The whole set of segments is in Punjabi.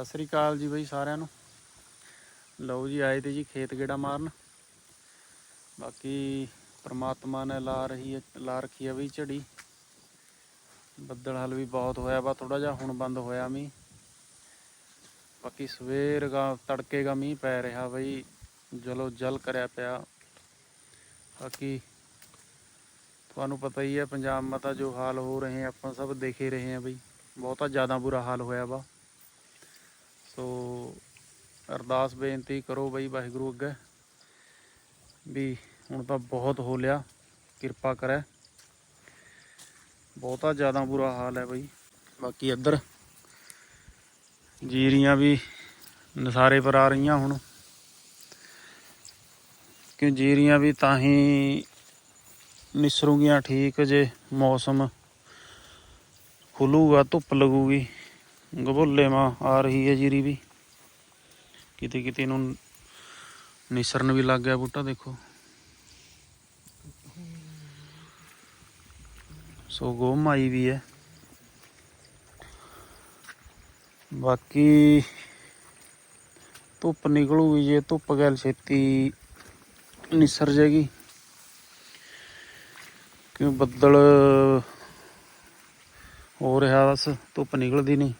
ਸਤਿ ਸ੍ਰੀ ਅਕਾਲ ਜੀ ਬਈ ਸਾਰਿਆਂ ਨੂੰ। ਲਓ ਜੀ, ਆਏ ਤੇ ਜੀ ਖੇਤ ਗੇੜਾ ਮਾਰਨ। ਬਾਕੀ ਪ੍ਰਮਾਤਮਾ ਨੇ ਲਾ ਰਹੀ ਹੈ, ਲਾ ਰੱਖੀ ਹੈ ਬਈ ਝੜੀ। ਬੱਦਲ ਹਲ ਵੀ ਬਹੁਤ ਹੋਇਆ ਵਾ ਥੋੜਾ ਜਿਹਾ ਹੁਣ ਬੰਦ ਹੋਇਆ ਮੀਂਹ। ਬਾਕੀ ਸਵੇਰ ਦਾ ਤੜਕੇ ਦਾ ਮੀਂਹ ਪੈ ਰਿਹਾ ਬਈ, ਜਲੋ ਜਲ ਕਰਿਆ ਪਿਆ। ਬਾਕੀ ਤੁਹਾਨੂੰ ਪਤਾ ਹੀ ਹੈ, ਪੰਜਾਬ ਮਤਾ ਜੋ ਹਾਲ ਹੋ ਰਹੇ ਆਪਾਂ ਸਭ ਦੇਖੇ ਰਹੇ ਹਾਂ ਬਈ। ਬਹੁਤਾ ਜ਼ਿਆਦਾ ਬੁਰਾ ਹਾਲ ਹੋਇਆ ਵਾ। ਸੋ ਅਰਦਾਸ ਬੇਨਤੀ ਕਰੋ ਬਈ ਵਾਹਿਗੁਰੂ ਅੱਗੇ ਵੀ ਹੁਣ ਤਾਂ ਬਹੁਤ ਹੋ ਲਿਆ, ਕਿਰਪਾ ਕਰੈ। ਬਹੁਤਾ ਜ਼ਿਆਦਾ ਬੁਰਾ ਹਾਲ ਹੈ ਬਈ। ਬਾਕੀ ਇੱਧਰ ਜੀਰੀਆਂ ਵੀ ਨਸਾਰੇ ਪਰ ਆ ਰਹੀਆਂ ਹੁਣ। ਕਿ ਜੀਰੀਆਂ ਵੀ ਤਾਂ ਹੀ ਨਿਸਰੂਗੀਆਂ ਠੀਕ ਜੇ ਮੌਸਮ ਖੁੱਲੂਗਾ, ਧੁੱਪ ਲੱਗੂਗੀ। ਗਬੋਲੇ ਮਾ ਆ ਰਹੀ ਹੈ ਜੀਰੀ ਵੀ। ਕਿਤੇ ਕਿਤੇ ਨੂੰ ਨਿਸਰਨ ਵੀ ਲੱਗ ਗਿਆ ਬੂਟਾ, ਦੇਖੋ। ਸੋ ਗੋਮ ਆਈ ਵੀ ਹੈ। ਬਾਕੀ ਧੁੱਪ ਨਿਕਲੂਗੀ ਜੇ ਧੁੱਪ ਗੈਲ ਛੇਤੀ ਨਿਸਰ ਜਾਏਗੀ। ਕਿਉਂ ਬੱਦਲ ਹੋ ਰਿਹਾ ਬਸ, ਧੁੱਪ ਨਿਕਲਦੀ ਨਹੀਂ।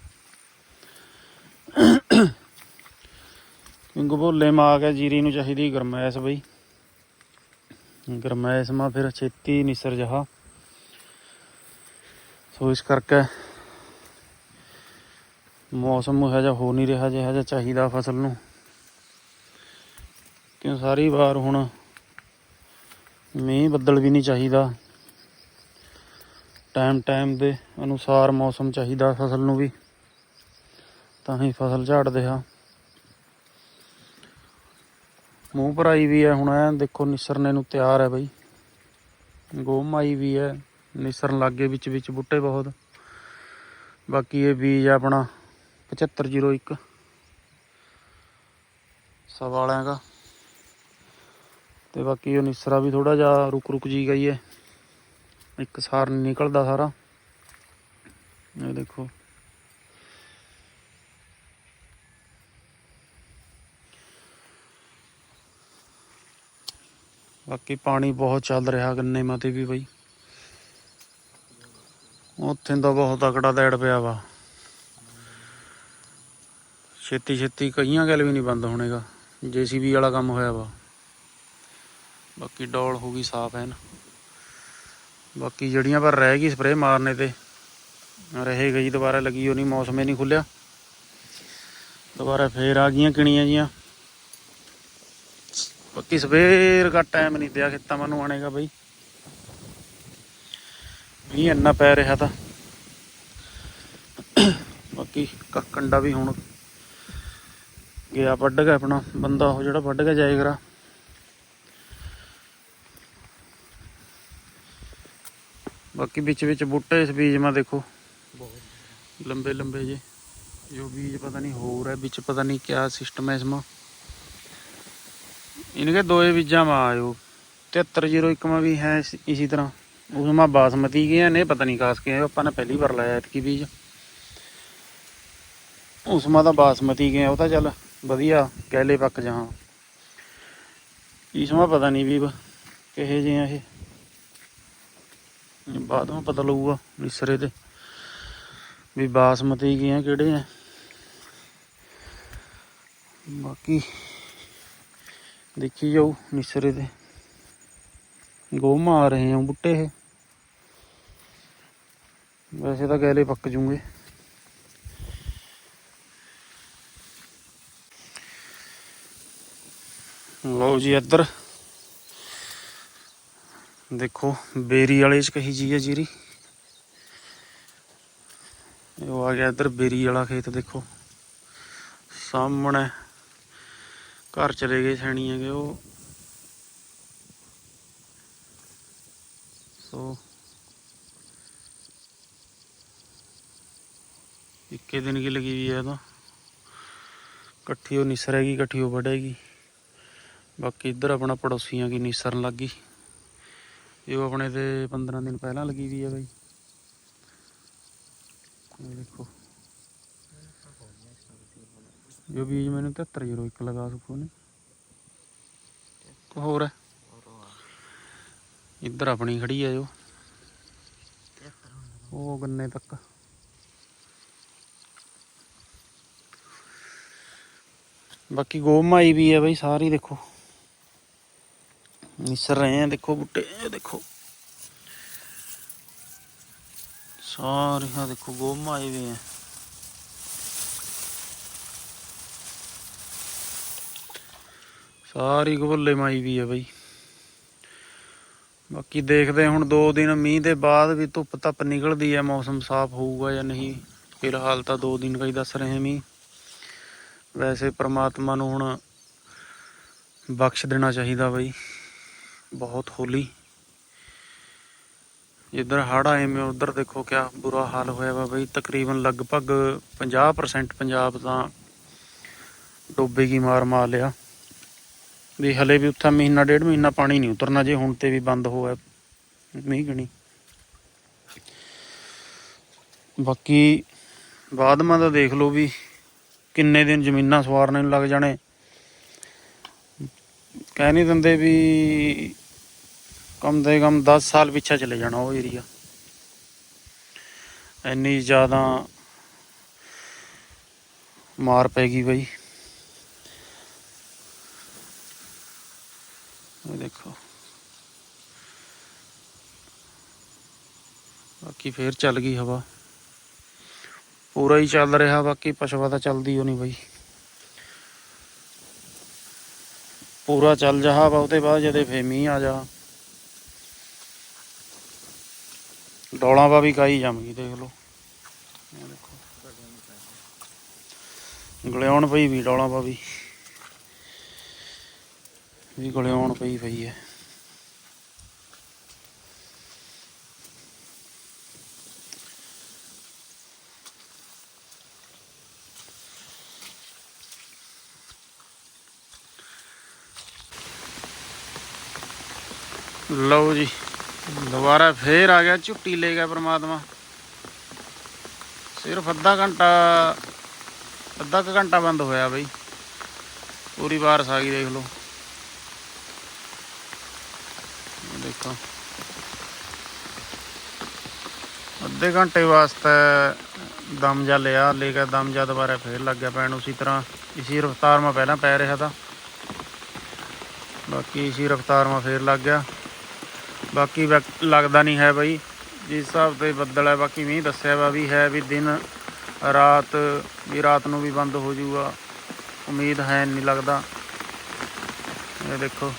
ਕਿਉਂਕਿ ਭੋਲੇ ਮਾ ਆ ਗਿਆ ਜੀਰੀ ਨੂੰ ਚਾਹੀਦੀ ਗਰਮੈਸ਼ ਬਈ। ਗਰਮੈਸ਼ ਮਾ ਫਿਰ ਛੇਤੀ ਨਿਸਰ ਜਹਾ। ਸੋ ਇਸ ਕਰਕੇ ਮੌਸਮ ਇਹੋ ਜਿਹਾ ਹੋ ਨਹੀਂ ਰਿਹਾ, ਜਿਹਾ ਜਿਹਾ ਚਾਹੀਦਾ ਫਸਲ ਨੂੰ। ਕਿਉਂ ਸਾਰੀ ਵਾਰ ਹੁਣ ਮੀਂਹ ਬੱਦਲ ਵੀ ਨਹੀਂ ਚਾਹੀਦਾ। ਟਾਈਮ ਟਾਈਮ ਦੇ ਅਨੁਸਾਰ ਮੌਸਮ ਚਾਹੀਦਾ ਫਸਲ ਨੂੰ ਵੀ। ਤਾਂ ਹੀ ਫਸਲ ਝਾੜਦੇ ਹਾਂ। ਮੂੰਹ ਭਰਾਈ ਵੀ ਹੈ ਹੁਣ ਐ ਦੇਖੋ ਨਿਸਰਨੇ ਨੂੰ ਤਿਆਰ ਹੈ ਬਈ। ਗੋਮ ਆਈ ਵੀ ਹੈ ਨਿਸਰਨ ਲੱਗੇ ਵਿੱਚ ਵਿੱਚ ਬੂਟੇ ਬਹੁਤ। ਬਾਕੀ ਇਹ ਬੀਜ ਆਪਣਾ 7501 ਸਵਾ ਵਾਲਿਆਂ ਦਾ। ਤੇ ਬਾਕੀ ਉਹ ਨਿਸਰਾ ਵੀ ਥੋੜਾ ਜਿਹਾ ਰੁਕ ਰੁਕ ਜੀ ਗਈ ਹੈ ਇੱਕ ਸਾਰ ਨਿਕਲਦਾ ਸਾਰਾ। ਇਹ ਦੇਖੋ। ਬਾਕੀ ਪਾਣੀ ਬਹੁਤ ਚੱਲ ਰਿਹਾ ਗੰਨੇ ਮਾ ਤੇ ਵੀ ਬਈ ਉੱਥੇ ਤਾਂ ਬਹੁਤ ਤਕੜਾ ਦੇੜ ਪਿਆ ਵਾ ਛੇਤੀ ਛੇਤੀ ਕਈਆਂ ਗੱਲ ਵੀ ਨਹੀਂ ਬੰਦ ਹੋਣੇਗਾ ਜੀਸੀਬੀ ਵਾਲਾ ਕੰਮ ਹੋਇਆ ਵਾ ਬਾਕੀ ਡੋਲ ਹੋ ਗਈ ਸਾਫ਼ ਐਨ ਬਾਕੀ ਜੜੀਆਂ ਪਰ ਰਹਿ ਗਈ ਸਪਰੇ ਮਾਰਨੇ ਤੇ ਰਹੇ ਗਈ ਦੁਬਾਰਾ ਲੱਗੀ ਉਹ ਨਹੀਂ ਮੌਸਮ ਹੀ ਨਹੀਂ ਖੁੱਲਿਆ ਦੁਬਾਰਾ ਫੇਰ ਆ ਗਈਆਂ ਕਿਣੀਆਂ ਜੀਆਂ ਬਾਕੀ ਸਵੇਰ ਦਾ ਟਾਈਮ ਨਹੀਂ ਦਿਆ ਖੇਤਾਂ ਮੈਨੂੰ ਆਣੇਗਾ ਬਈ। ਮੀਂਹ ਇੰਨਾ ਪੈ ਰਿਹਾ ਤਾਂ। ਬਾਕੀ ਕੱਕੰਡਾ ਵੀ ਹੁਣ ਗਿਆ ਵੱਢ ਗਿਆ ਆਪਣਾ, ਬੰਦਾ ਉਹ ਜਿਹੜਾ ਵੱਢ ਕੇ ਜਾਏਗਾ ਬਾਕੀ ਵਿੱਚ ਵਿੱਚ ਬੂਟੇ ਇਸ ਬੀਜ ਮਾ ਦੇਖੋ। ਲੰਬੇ ਲੰਬੇ ਜੇ। ਜੋ ਬੀਜ ਪਤਾ ਨਹੀਂ ਹੋਰ ਹੈ, ਵਿੱਚ ਪਤਾ ਨਹੀਂ ਕਿਆ ਸਿਸਟਮ ਹੈ ਇਸਮਾ इनके दो बीजा में आयो तिहत्तर जीरो एक में भी है इस- इसी तरह उसमें बासमती के हैं नहीं पता नहीं कास के हैं अपन ने पहली बार लाया इतकी बीज उसमें तो बासमती के हैं वो तो चल बढ़िया कहले पक जहाँ इसमें पता नहीं भी किहे जे हैं ये बाद में पता लगूगा निसरे ते भी बासमती के हैं केड़े हैं बाकी ਦੇਖੀ ਜਾਓ ਨਿਸਰੇ ਤੇ। ਗੋਮ ਆ ਰਹੇ ਆ ਬੁੱਟੇ ਇਹ। ਵੈਸੇ ਤਾਂ ਗੈਲੇ ਪੱਕ ਜੂਗੇ। ਲਓ ਜੀ ਇੱਧਰ। ਦੇਖੋ, ਬੇਰੀ ਵਾਲੇ ਚ ਕਹੀ ਜੀ ਹੈ ਜੀਰੀ। ਇਹ ਆ ਗਿਆ ਇੱਧਰ, ਬੇਰੀ ਵਾਲਾ ਖੇਤ ਦੇਖੋ। ਸਾਹਮਣੇ ਘਰ ਚਲੇ ਗਏ ਸੈਣੀ ਹੈਗੇ ਉਹ। ਸੋ ਇੱਕੇ ਦਿਨ ਕੀ ਲੱਗੀ ਵੀ ਹੈ ਤਾਂ। ਇਕੱਠੀ ਉਹ ਨਿਸਰੇਗੀ ਇਕੱਠੀ ਉਹ ਵੱਢੇਗੀ ਬਾਕੀ ਇੱਧਰ ਆਪਣਾ ਪੜੋਸੀਆਂ ਕੀ ਨਿਸਰਨ ਲੱਗੀ ਇਹ ਉਹ ਆਪਣੇ ਤੇ 15 ਦਿਨ ਪਹਿਲਾਂ ਲੱਗੀ ਵੀ ਹੈ ਬਾਈ। ਦੇਖੋ। ਜੋ ਬੀਜ ਮੈਨੂੰ 7301 ਲਗਾ ਸਕੋ ਨੇ ਕੋ ਹੋਰ ਹੈ। ਇੱਧਰ ਆਪਣੀ ਖੜੀ ਹੈ ਜੋ। ਉਹ ਗੰਨੇ ਤੱਕ। ਬਾਕੀ ਗੋਮਾਈ ਵੀ ਹੈ ਬਈ ਸਾਰੀ ਦੇਖੋ। ਨਿਸਰ ਰਹੇ ਆ ਦੇਖੋ ਬੁੱਟੇ ਇਹ ਦੇਖੋ। ਸਾਰੀਆਂ ਦੇਖੋ ਗੋਮਾਈ ਵੀ ਹੈ ਸਾਰੀ ਗੋਲੇ ਮਾਈ ਵੀ ਹੈ ਬਈ। ਬਾਕੀ ਦੇਖਦੇ ਹੁਣ 2 ਦਿਨ ਮੀਂਹ ਦੇ ਬਾਅਦ ਵੀ ਧੁੱਪ ਧੱਪ ਨਿਕਲਦੀ ਹੈ ਮੌਸਮ ਸਾਫ਼ ਹੋਊਗਾ ਜਾਂ ਨਹੀਂ। ਫਿਲਹਾਲ ਤਾਂ 2 ਦਿਨ ਕਈ ਦੱਸ ਰਹੇ ਮੀਂਹ। ਵੈਸੇ ਪ੍ਰਮਾਤਮਾ ਨੂੰ ਹੁਣ ਬਖਸ਼ ਦੇਣਾ ਚਾਹੀਦਾ ਬਈ। ਬਹੁਤ ਹੋਲੀ। ਜਿੱਧਰ ਹੜ੍ਹ ਆਏ ਮੈਂ ਉਧਰ ਦੇਖੋ ਕਿਆ ਬੁਰਾ ਹਾਲ ਹੋਇਆ ਵਾ ਬਈ। ਤਕਰੀਬਨ ਲਗਭਗ 50% ਪੰਜਾਬ ਤਾਂ ਡੋਬੇਗੀ ਮਾਰ ਮਾਰ ਲਿਆ। ਵੀ ਹਲੇ ਵੀ ਉੱਥੇ ਮਹੀਨਾ, ਡੇਢ ਮਹੀਨਾ ਪਾਣੀ ਨਹੀਂ ਉਤਰਨਾ ਜੇ ਹੁਣ ਤੇ ਵੀ ਬੰਦ ਹੋਇਆ ਮੀਂਹ ਗਣੀ ਬਾਕੀ ਬਾਦਮਾ ਦਾ ਦੇਖ ਲਓ ਵੀ ਕਿੰਨੇ ਦਿਨ ਜ਼ਮੀਨਾਂ ਸਵਾਰਨੇ ਨੂੰ ਲੱਗ ਜਾਣੇ। ਕਹਿ ਨਹੀਂ ਦਿੰਦੇ ਵੀ ਕਮ ਦੇ ਕਮ 10 ਸਾਲ ਪਿੱਛੇ ਚਲੇ ਜਾਣਾ ਉਹ ਏਰੀਆ ਇੰਨੀ ਜ਼ਿਆਦਾ ਮਾਰ ਪੈ ਗਈ ਬਈ ਇਹ ਦੇਖੋ ਬਾਕੀ ਫੇਰ ਚੱਲ ਗਈ ਹਵਾ। ਪੂਰਾ ਹੀ ਚੱਲ ਰਿਹਾ, ਬਾਕੀ ਪਸ਼ਵਾ ਤਾਂ ਚੱਲਦੀ ਹੋ ਨਹੀਂ ਬਈ। ਪੂਰਾ ਚੱਲ ਜਾ ਹਵਾ ਬਾਅਦ ਜਦੇ ਫੇ ਮੀਂਹ ਆ ਜਾ। ਡੋਲਾਂ ਪਾ ਵੀ ਕਾਈ ਜੰਮ ਗਈ, ਦੇਖ ਲਓ। ਗਲਿਆਉਣ ਪਈ ਵੀ, ਡੋਲਾਂ ਪਾ ਵੀ। ਵੀ ਗਲਿਆਉਣ ਪਈ ਪਈ ਹੈ। ਲਓ ਜੀ, ਦੁਬਾਰਾ ਫੇਰ ਆ ਗਿਆ, ਝੁੱਟੀ ਲੈ ਗਿਆ ਪ੍ਰਮਾਤਮਾ। ਸਿਰਫ ਅੱਧਾ ਘੰਟਾ, ਅੱਧਾ ਕੁ ਘੰਟਾ ਬੰਦ ਹੋਇਆ ਬਈ। ਪੂਰੀ ਬਾਰਿਸ਼ ਆ ਗਈ, ਦੇਖ ਲਓ। ਦੇਖੋ। ਅੱਧੇ ਘੰਟੇ ਵਾਸਤੇ ਦਮ ਜਾ ਲਿਆ, ਲੈ ਕੇ ਦਮ ਜਾ, ਦੁਬਾਰਾ ਫੇਰ ਲੱਗ ਗਿਆ ਪੈਣ ਉਸੇ ਤਰ੍ਹਾਂ, ਇਸੀ ਰਫਤਾਰ ਮਾ ਪਹਿਲਾਂ ਪੈ ਰਿਹਾ ਤਾਂ। ਬਾਕੀ ਇਸੀ ਰਫਤਾਰ ਮਾ ਫੇਰ ਲੱਗ ਗਿਆ। ਬਾਕੀ ਵਕ- ਲੱਗਦਾ ਨਹੀਂ ਹੈ ਬਾਈ। ਜਿਸ ਹਿਸਾਬ ਤੇ ਬੱਦਲ ਹੈ, ਬਾਕੀ ਮੀਂਹ ਦੱਸਿਆ ਵਾ ਵੀ ਹੈ ਵੀ ਦਿਨ, ਰਾਤ ਵੀ ਰਾਤ ਨੂੰ ਵੀ ਬੰਦ ਹੋ ਜਾਊਗਾ। ਉਮੀਦ ਹੈ ਨਹੀਂ ਲੱਗਦਾ। ਇਹ ਦੇਖੋ।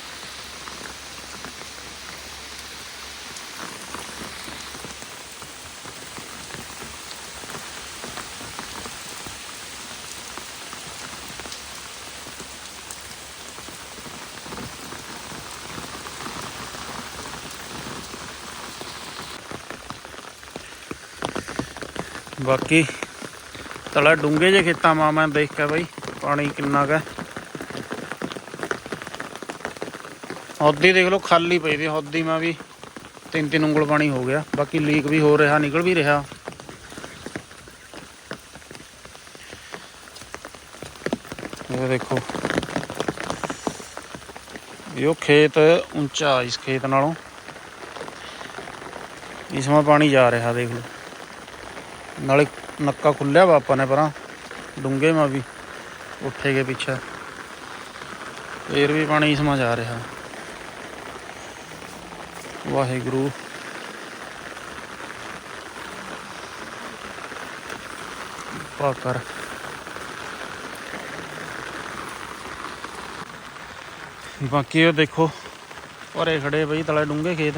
ਬਾਕੀ ਤਲਾ ਡੂੰਗੇ ਜੇ ਖੇਤਾਂ ਮਾ ਮੈਂ ਦੇਖ ਕੇ ਬਈ, ਪਾਣੀ ਕਿੰਨਾ ਕੁ ਹੈ। ਹੌਦੀ ਦੇਖ ਲਓ, ਖਾਲੀ ਪਈ ਦੀ ਹੌਦੀ ਮਾ ਵੀ ਤਿੰਨ ਤਿੰਨ ਉਂਗਲ ਪਾਣੀ ਹੋ ਗਿਆ। ਬਾਕੀ ਲੀਕ ਵੀ ਹੋ ਰਿਹਾ, ਨਿਕਲ ਵੀ ਰਿਹਾ। ਇਹ ਦੇਖੋ। ਇਹ ਖੇਤ ਉੱਚਾ, ਇਸ ਖੇਤ ਨਾਲੋਂ। ਇਸ ਮਾ ਪਾਣੀ ਜਾ ਰਿਹਾ, ਦੇਖ ਲਓ। ਨਾਲੇ ਨੱਕਾ ਖੁੱਲਿਆ ਵਾ ਆਪਾਂ ਨੇ ਪਰਾਂ। ਡੂੰਗੇ ਮਾ ਵੀ ਉੱਠੇ ਗਏ ਪਿੱਛੇ। ਫੇਰ ਵੀ ਪਾਣੀ ਇਸਮਾ ਜਾ ਰਿਹਾ। ਵਾਹਿਗੁਰੂ। ਪਾਕਰ ਬਾਕੀ ਉਹ ਦੇਖੋ ਭਰੇ ਖੜੇ ਬਈ, ਤਲੇ ਡੂੰਗੇ ਖੇਤ।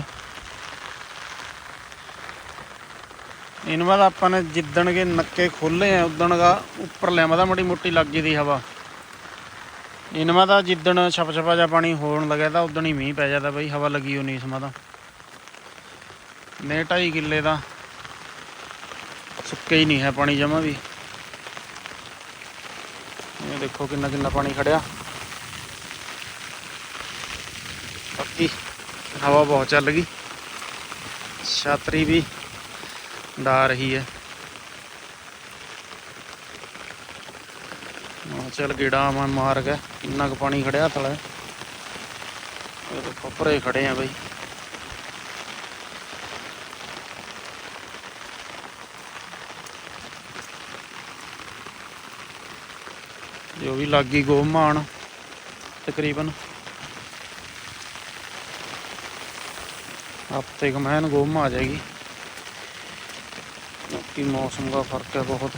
ਇਹਨਾਂ ਬਾਅਦ ਆਪਾਂ ਨੇ ਜਿੱਦਣ ਕੇ ਨੱਕੇ ਖੋਲੇ ਆ, ਉਦਣ ਦਾ ਉੱਪਰ ਲੈਮਾ ਦਾ ਮੜੀ ਮੋਟੀ ਲੱਗ ਗਈ ਦੀ ਹਵਾ। ਇਹਨਾਂ ਦਾ ਜਿੱਦਣ ਛਪ ਛਪਾ ਜਾ ਪਾਣੀ ਹੋਣ ਲੱਗਿਆ ਤਾਂ ਉਦਣ ਹੀ ਮੀਂਹ ਪੈ ਜਾਂਦਾ ਬਈ, ਹਵਾ ਲੱਗੀ ਹੋਣੀ ਇਸ ਦਾ ਨੇ ਢਾਈ ਕਿੱਲੇ ਦਾ ਸੁੱਕੇ ਹੀ ਨਹੀਂ ਹੈ ਪਾਣੀ ਜਮਾ ਵੀ। ਇਹ ਦੇਖੋ ਕਿੰਨਾ ਕਿੰਨਾ ਪਾਣੀ ਖੜਿਆ। ਬਾਕੀ ਹਵਾ ਬਹੁਤ ਚੱਲ ਗਈ। ਛਾਤਰੀ ਵੀ ਡਾ ਰਹੀ ਹੈ ਆਹ ਚੱਲ ਗੇੜਾ ਮੈਂ ਮਾਰ ਗਿਆ ਕਿੰਨਾ ਕੁ ਪਾਣੀ ਖੜਿਆ ਥਲੇ ਇਹ ਪੱਪਰੇ ਖੜੇ ਆ ਬਈ ਜੋ ਵੀ ਲੱਗੀ ਗੋਮਾਨ ਤਕਰੀਬਨ ਹਫ਼ਤੇ ਕ ਮੈਨ ਗੋਮ ਆ ਜਾਏਗੀ ਬਾਕੀ ਮੌਸਮ ਦਾ ਫ਼ਰਕ ਹੈ ਬਹੁਤ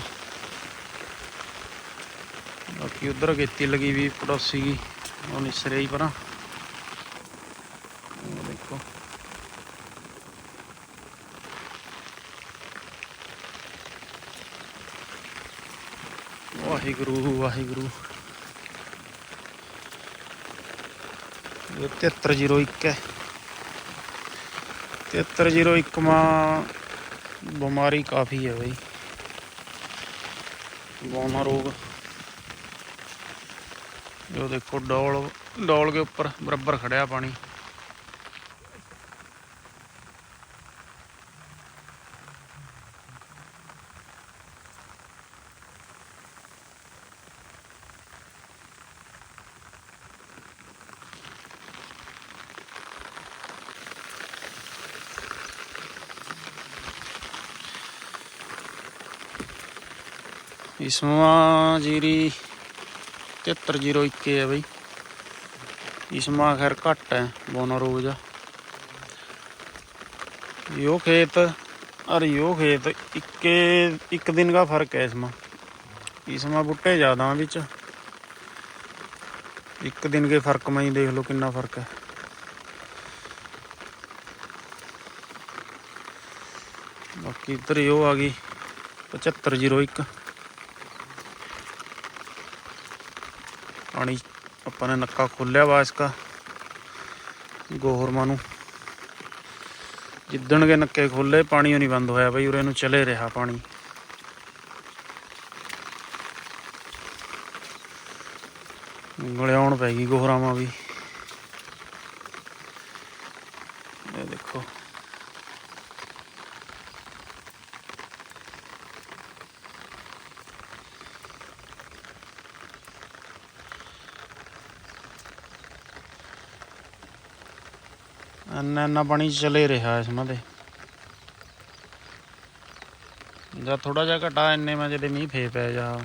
ਬਾਕੀ ਉਧਰ ਗੇਤੀ ਲਗੀ ਵੀ ਪੜੋਸੀ ਕੀ ਉਹ ਨਿਸਰੇ ਹੀ ਪਰਾਂ ਉਹ ਦੇਖੋ ਵਾਹਿਗੁਰੂ ਵਾਹਿਗੁਰੂ ਇਹ 7301 ਹੈ 7301 ਮਾ ਬਿਮਾਰੀ ਕਾਫੀ ਹੈ ਬਈ। ਗੋਮਾ ਰੋਗ। ਜੋ ਦੇਖੋ ਡੋਲ ਡੋਲ ਕੇ ਉੱਪਰ ਬਰਾਬਰ ਖੜਿਆ ਪਾਣੀ। इसमें जीरी तिहत्तर ज़ीरो इक्के है भाई। इसमें खैर घट है बोनारोजा यो खेत और यो खेत का फ़र्क है इसमें। इसमें बुट्टे ज़्यादा बिच एक दिन के फ़र्क में ही देख लो कि फ़र्क है। बाकी इधर आ गई, पचहत्तर ज़ीरो एक ਪਾਣੀ ਆਪਾਂ ਨੇ ਨੱਕਾ ਖੋਲਿਆ ਵਾ ਇਸਕਾ ਗੋਹਰਮਾ ਨੂੰ। ਜਿੱਦਣ ਕੇ ਨੱਕੇ ਖੋਲੇ ਪਾਣੀ ਉਹ ਨਹੀਂ ਬੰਦ ਹੋਇਆ ਬਈ, ਉਰੇ ਨੂੰ ਚਲੇ ਰਿਹਾ ਪਾਣੀ। ਗਲਿਆਉਣ ਪੈ ਗਈ ਗੋਹਰਾਵਾਂ ਵੀ। ਇਹ ਦੇਖੋ। ਇੰਨਾ ਇੰਨਾ ਪਾਣੀ ਚਲੇ ਰਿਹਾ ਇਸ ਮਦੇ ਜਾਂ ਥੋੜਾ ਜਿਹਾ ਘਟਾ ਇੰਨੇ ਮੈਂ ਜਿਹੜੇ ਮੀਂਹ ਫੇ ਪੈ ਜਾ।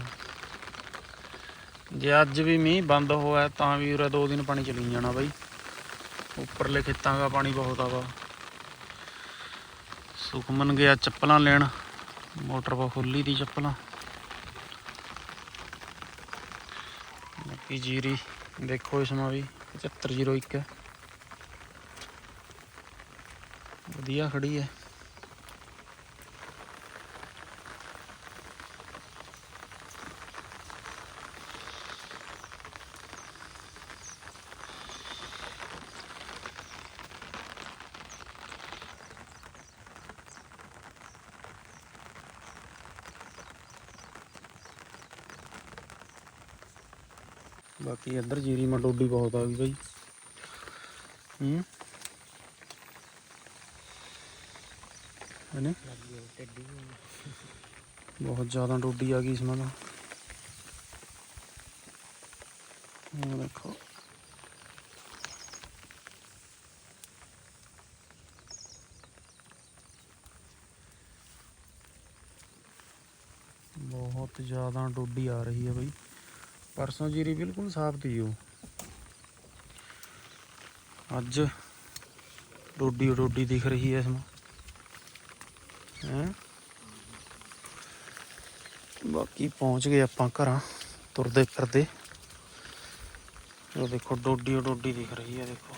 ਜੇ ਅੱਜ ਵੀ ਮੀਂਹ ਬੰਦ ਹੋਇਆ ਤਾਂ ਵੀ ਉਰੇ ਦੋ ਦਿਨ ਪਾਣੀ ਚਲੀ ਜਾਣਾ ਬਾਈ। ਉੱਪਰਲੇ ਖੇਤਾਂ ਦਾ ਪਾਣੀ ਬਹੁਤ ਆਵਾ ਸੁਖਮਨ ਗਿਆ ਚੱਪਲਾਂ ਲੈਣ। ਮੋਟਰ ਪਾ ਖੁੱਲੀ ਦੀ ਚੱਪਲਾਂ। ਬਾਕੀ ਜੀਰੀ ਦੇਖੋ ਇਸ ਮਾ ਵੀ 7501 ਹੈ ਵਧੀਆ ਖੜੀ ਹੈ। ਬਾਕੀ ਇੱਧਰ ਜੀਰੀ ਮਡੋਡੀ ਬਹੁਤ ਆ ਗਈ ਬਾਈ। ਹੂੰ। ਹੈਨੇ ਬਹੁਤ ਜ਼ਿਆਦਾ ਡੋਡੀ ਆ ਗਈ ਇਸ ਨਾਲ ਉਹ ਦੇਖੋ ਬਹੁਤ ਜ਼ਿਆਦਾ ਡੋਡੀ ਆ ਰਹੀ ਹੈ ਬਈ ਪਰਸੋਂ ਜੀਰੀ ਬਿਲਕੁਲ ਸਾਫ਼ ਤੀ ਉਹ ਅੱਜ ਡੋਡੀ ਓ ਡੋਡੀ ਦਿਖ ਰਹੀ ਹੈ ਇਸमें ਹੈਂ? ਬਾਕੀ ਪਹੁੰਚ ਗਏ ਆਪਾਂ ਘਰਾਂ, ਤੁਰਦੇ ਫਿਰਦੇ। ਉਹ ਦੇਖੋ ਡੋਡੀ ਡੋਡੀ ਦਿਖ ਰਹੀ ਹੈ, ਦੇਖੋ।